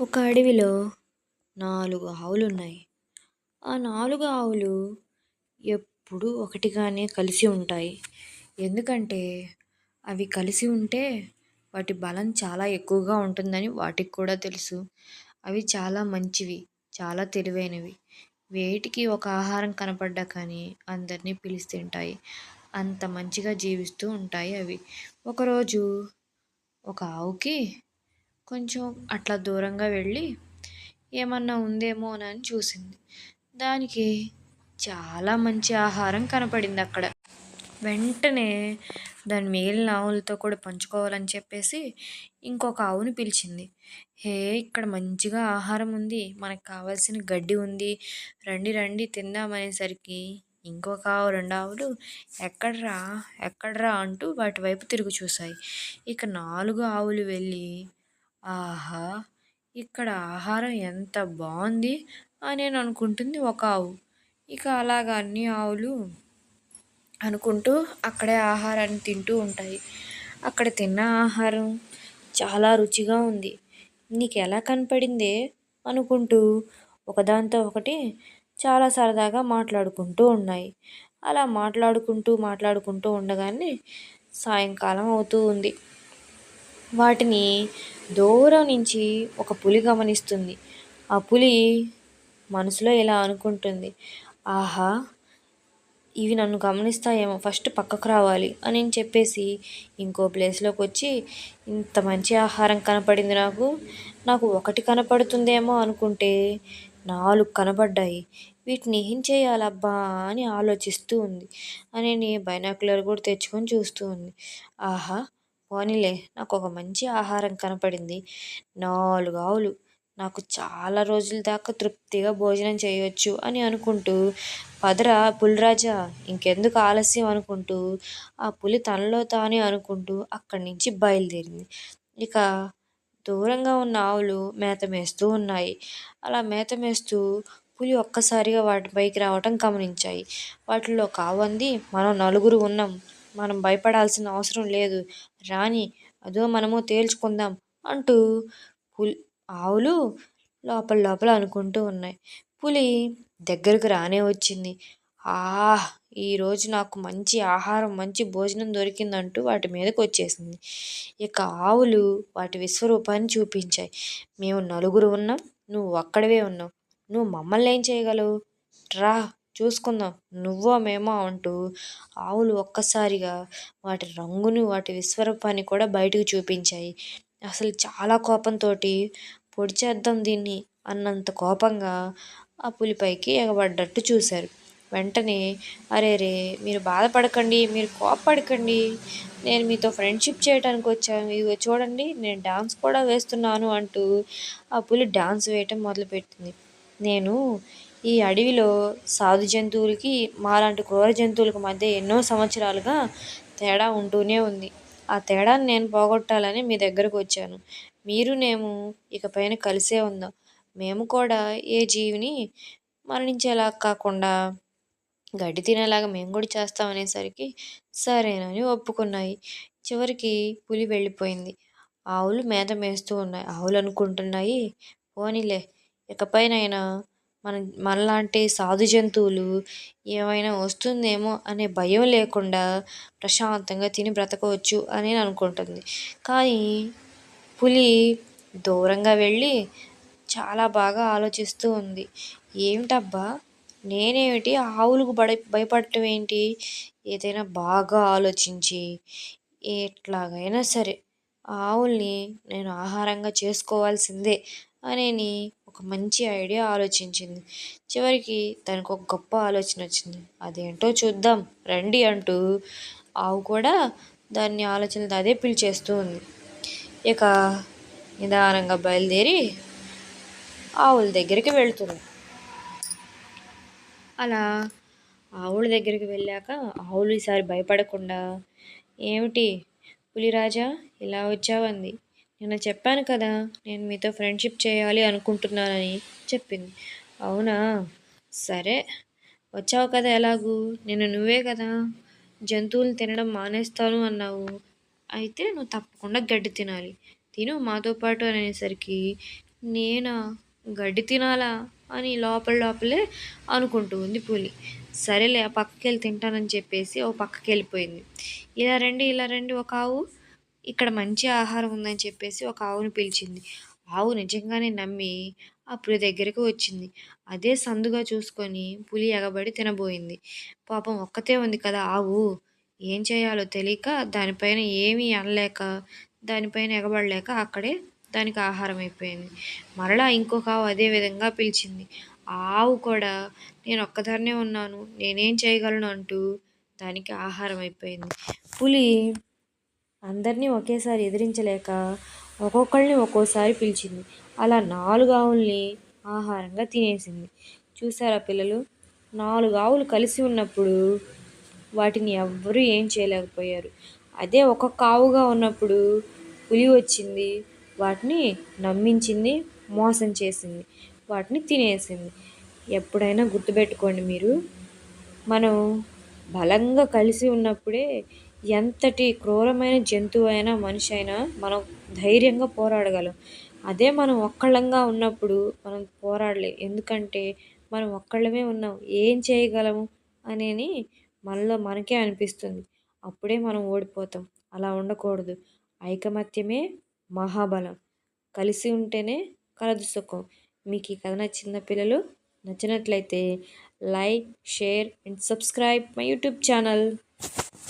ఒక అడవిలో నాలుగు ఆవులు ఉన్నాయి ఆ నాలుగు ఆవులు ఎప్పుడూ ఒకటిగానే కలిసి ఉంటాయి. ఎందుకంటే అవి కలిసి ఉంటే వాటి బలం చాలా ఎక్కువగా ఉంటుందని వాటికి కూడా తెలుసు. అవి చాలా మంచివి చాలా తెలివైనవి. వేటికి ఒక ఆహారం కనపడ్డా కానీ అందరినీ పిలిచి తింటాయి అంత మంచిగా జీవిస్తూ ఉంటాయి అవి. ఒకరోజు ఒక ఆవుకి కొంచెం అట్లా దూరంగా వెళ్ళి ఏమన్నా ఉందేమోనని చూసింది. దానికి చాలా మంచి ఆహారం కనపడింది అక్కడ. వెంటనే దాని మిగిలిన ఆవులతో కూడా పంచుకోవాలని చెప్పేసి ఇంకొక ఆవుని పిలిచింది. హే ఇక్కడ మంచిగా ఆహారం ఉంది మనకు కావాల్సిన గడ్డి ఉంది రండి రండి తిందామనేసరికి ఇంకొక ఆవు రెండు ఆవులు ఎక్కడ్రా ఎక్కడ్రా అంటూ వాటి వైపు తిరుగు చూశాయి. ఇక నాలుగు ఆవులు వెళ్ళి ఆహా ఇక్కడ ఆహారం ఎంత బాగుంది అని నేను అనుకుంటుంది ఒక ఆవు. ఇక అలాగ అన్ని ఆవులు అనుకుంటూ అక్కడే ఆహారాన్ని తింటూ ఉంటాయి. అక్కడ తిన్న ఆహారం చాలా రుచిగా ఉంది. నీకు ఎలా కనపడిందే అనుకుంటూ ఒకదాంతో ఒకటి చాలా సరదాగా మాట్లాడుకుంటూ ఉన్నాయి. అలా మాట్లాడుకుంటూ మాట్లాడుకుంటూ ఉండగానే సాయంకాలం అవుతూ ఉంది. వాటిని దూరం నుంచి ఒక పులి గమనిస్తుంది. ఆ పులి మనసులో ఇలా అనుకుంటుంది. ఆహా ఇవి నన్ను గమనిస్తాయేమో ఫస్ట్ పక్కకు రావాలి అని చెప్పేసి ఇంకో ప్లేస్లోకి వచ్చి ఇంత మంచి ఆహారం కనపడింది నాకు నాకు ఒకటి కనపడుతుందేమో అనుకుంటే నాలుగు కనపడ్డాయి వీటిని ఏం చేయాలబ్బా అని ఆలోచిస్తూ ఉంది. అని బైనాకులర్ కూడా తెచ్చుకొని చూస్తూ ఉంది. ఆహా పోనీలే నాకు ఒక మంచి ఆహారం కనపడింది. నాలుగు ఆవులు. నాకు చాలా రోజుల దాకా తృప్తిగా భోజనం చేయవచ్చు అని అనుకుంటూ పదరా పులిరాజా ఇంకెందుకు ఆలస్యం అనుకుంటూ ఆ పులి తనలో తానే అనుకుంటూ అక్కడి నుంచి బయలుదేరింది. ఇక దూరంగా ఉన్న ఆవులు మేత మేస్తూ ఉన్నాయి. అలా మేత మేస్తూ పులి ఒక్కసారిగా వాటిపైకి రావటం గమనించాయి. వాటిలో కావంది మనం నలుగురు ఉన్నాం. మనం భయపడాల్సిన అవసరం లేదు. రాని అదో మనము తేల్చుకుందాం అంటూ పులి ఆవులు లోపల లోపల అనుకుంటూ ఉన్నాయి. పులి దగ్గరకు రానే వచ్చింది. ఆ ఈరోజు నాకు మంచి ఆహారం మంచి భోజనం దొరికిందంటూ వాటి మీదకి వచ్చేసింది. ఇక ఆవులు వాటి విశ్వరూపాన్ని చూపించాయి. మేము నలుగురు ఉన్నాం నువ్వు ఒక్కడవే ఉన్నావు. నువ్వు మమ్మల్ని ఏం చేయగలవు? రా చూసుకుందాం. నువ్వో మేమో అంటూ ఆవులు ఒక్కసారిగా వాటి రంగును వాటి విశ్వరూపాన్ని కూడా బయటకు చూపించాయి. అసలు చాలా కోపంతో పొడి చేద్దాం దీన్ని అన్నంత కోపంగా ఆ పులిపైకి ఎగబడ్డట్టు చూశారు. వెంటనే అరే రే మీరు బాధపడకండి మీరు కోపపడకండి. నేను మీతో ఫ్రెండ్షిప్ చేయడానికి వచ్చాను. ఇదిగో చూడండి నేను డాన్స్ కూడా వేస్తున్నాను అంటూ ఆ పులి డాన్స్ వేయటం మొదలుపెట్టింది. నేను ఈ అడవిలో సాధు జంతువులకి మాలాంటి క్రూర జంతువులకు మధ్య ఎన్నో సంవత్సరాలుగా తేడా ఉంటూనే ఉంది. ఆ తేడాను నేను పోగొట్టాలని మీ దగ్గరకు వచ్చాను. మీరు నేను ఇకపైన కలిసే ఉందాం. మేము కూడా ఏ జీవిని మరణించేలా కాకుండా గడ్డి తినేలాగా మేము కూడా చేస్తాం అనేసరికి సరేనని ఒప్పుకున్నాయి. చివరికి పులి వెళ్ళిపోయింది. ఆవులు మేత మేస్తూ ఉన్నాయి. ఆవులు అనుకుంటున్నాయి. పోనీలే ఇకపైనైనా మన మనలాంటి సాధు జంతువులు ఏమైనా వస్తుందేమో అనే భయం లేకుండా ప్రశాంతంగా తిని బ్రతకవచ్చు అని అనుకుంటుంది. కానీ పులి దూరంగా వెళ్ళి చాలా బాగా ఆలోచిస్తూ ఉంది. ఏమిటబ్బా? నేనేమిటి? ఆవులకు బడ భయపడటం ఏంటి? ఏదైనా బాగా ఆలోచించి ఎట్లాగైనా సరే ఆవుల్ని నేను ఆహారంగా చేసుకోవాల్సిందే అని ఒక మంచి ఐడియా ఆలోచించింది. చివరికి తనకు ఒక గొప్ప ఆలోచన వచ్చింది. అదేంటో చూద్దాం. రండి అంటూ ఆవు కూడా దాన్ని ఆలోచనలు అదే పిలిచేస్తూ ఉంది. ఇక నిదానంగా బయలుదేరి ఆవుల దగ్గరికి వెళ్తుంది. అలా ఆవుల దగ్గరికి వెళ్ళాక ఆవులు ఈసారి భయపడకుండా ఏమిటి పులిరాజా ఇలా వచ్చావంది? నిన్న చెప్పాను కదా నేను మీతో ఫ్రెండ్షిప్ చేయాలి అనుకుంటున్నానని చెప్పింది. అవునా? సరే. వచ్చావు కదా ఎలాగూ? నేను నువ్వే కదా. జంతువులు తినడం మానేస్తాను అన్నావు. అయితే నువ్వు తప్పకుండా గడ్డి తినాలి. తిను మాతో పాటు అనేసరికి నేనా? గడ్డి తినాలా? అని లోపల లోపలే అనుకుంటూ ఉంది పులి. సరేలే ఆ పక్కకి వెళ్ళి తింటానని చెప్పేసి ఓ పక్కకి వెళ్ళిపోయింది ఇలా రండి ఇలా రండి ఒక ఆవు ఇక్కడ మంచి ఆహారం ఉందని చెప్పేసి ఒక ఆవును పిలిచింది. ఆవు నిజంగానే నమ్మి ఆ పులి దగ్గరికి వచ్చింది. అదే సందుగా చూసుకొని పులి ఎగబడి తినబోయింది. పాపం ఒక్కతే ఉంది కదా ఆవు. ఏం చేయాలో తెలియక దానిపైన ఏమీ అనలేక దానిపైన ఎగబడలేక అక్కడే దానికి ఆహారం అయిపోయింది. మరలా ఇంకొక ఆవు అదే విధంగా పిలిచింది. ఆ ఆవు కూడా నేను ఒక్కదాన్నే ఉన్నాను. నేనేం చేయగలను? అంటూ దానికి ఆహారం అయిపోయింది. పులి అందరినీ ఒకేసారి ఎదిరించలేక ఒక్కొక్కళ్ళని ఒక్కోసారి పిలిచింది. అలా నాలుగు ఆవుల్ని ఆహారంగా తినేసింది. చూసారా పిల్లలు? నాలుగు ఆవులు కలిసి ఉన్నప్పుడు వాటిని ఎవ్వరూ ఏం చేయలేకపోయారు. అదే ఒక్కొక్క ఆవుగా ఉన్నప్పుడు పులి వచ్చింది. వాటిని నమ్మించింది మోసం చేసింది. వాటిని తినేసింది. ఎప్పుడైనా గుర్తుపెట్టుకోండి మీరు మనం బలంగా కలిసి ఉన్నప్పుడే ఎంతటి క్రూరమైన జంతువు అయినా మనిషి అయినా మనం ధైర్యంగా పోరాడగలం. అదే మనం ఒక్కళ్ళంగా ఉన్నప్పుడు మనం పోరాడలే. ఎందుకంటే మనం ఒక్కళ్ళమే ఉన్నాం. ఏం చేయగలము అనేది మనలో మనకే అనిపిస్తుంది. అప్పుడే మనం ఓడిపోతాం. అలా ఉండకూడదు. ఐకమత్యమే మహాబలం. కలిసి ఉంటేనే కలదు సుఖం. మీకు ఈ కథ నచ్చిన పిల్లలు నచ్చినట్లయితే like share and subscribe my YouTube channel.